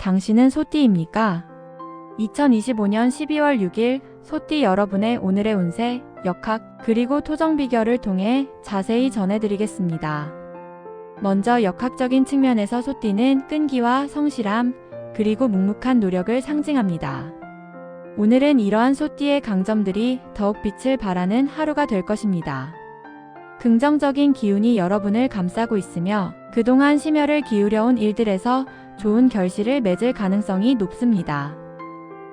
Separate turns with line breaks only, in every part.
당신은 소띠입니까? 2025년 12월 6일 소띠 여러분의 오늘의 운세, 역학, 그리고 토정 비결을 통해 자세히 전해드리겠습니다. 먼저 역학적인 측면에서 소띠는 끈기와 성실함, 그리고 묵묵한 노력을 상징합니다. 오늘은 이러한 소띠의 강점들이 더욱 빛을 발하는 하루가 될 것입니다. 긍정적인 기운이 여러분을 감싸고 있으며 그동안 심혈을 기울여온 일들에서 좋은 결실을 맺을 가능성이 높습니다.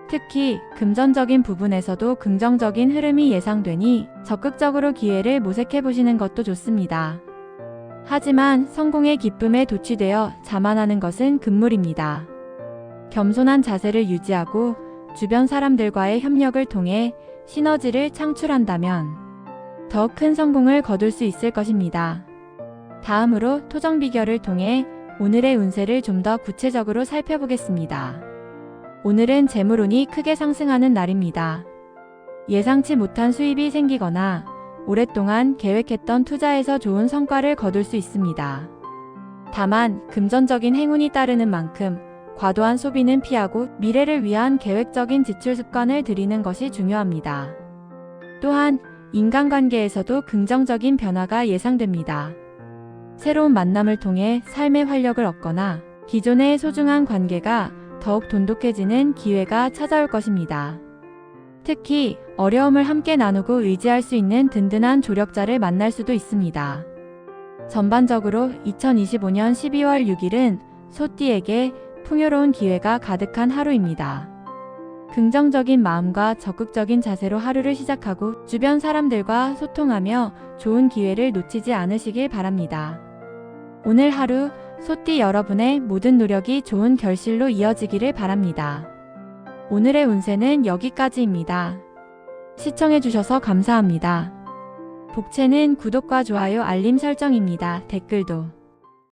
특히 금전적인 부분에서도 긍정적인 흐름이 예상되니 적극적으로 기회를 모색해 보시는 것도 좋습니다. 하지만 성공의 기쁨에 도취되어 자만하는 것은 금물입니다. 겸손한 자세를 유지하고 주변 사람들과의 협력을 통해 시너지를 창출한다면 더 큰 성공을 거둘 수 있을 것입니다. 다음으로 토정 비결을 통해 오늘의 운세를 좀 더 구체적으로 살펴보겠습니다. 오늘은 재물운이 크게 상승하는 날입니다. 예상치 못한 수입이 생기거나 오랫동안 계획했던 투자에서 좋은 성과를 거둘 수 있습니다. 다만 금전적인 행운이 따르는 만큼 과도한 소비는 피하고 미래를 위한 계획적인 지출 습관을 들이는 것이 중요합니다. 또한 인간관계에서도 긍정적인 변화가 예상됩니다. 새로운 만남을 통해 삶의 활력을 얻거나 기존의 소중한 관계가 더욱 돈독해지는 기회가 찾아올 것입니다. 특히 어려움을 함께 나누고 의지할 수 있는 든든한 조력자를 만날 수도 있습니다. 전반적으로 2025년 12월 6일은 소띠에게 풍요로운 기회가 가득한 하루입니다. 긍정적인 마음과 적극적인 자세로 하루를 시작하고 주변 사람들과 소통하며 좋은 기회를 놓치지 않으시길 바랍니다. 오늘 하루 소띠 여러분의 모든 노력이 좋은 결실로 이어지기를 바랍니다. 오늘의 운세는 여기까지입니다. 시청해주셔서 감사합니다. 복채는 구독과 좋아요 알림 설정입니다. 댓글도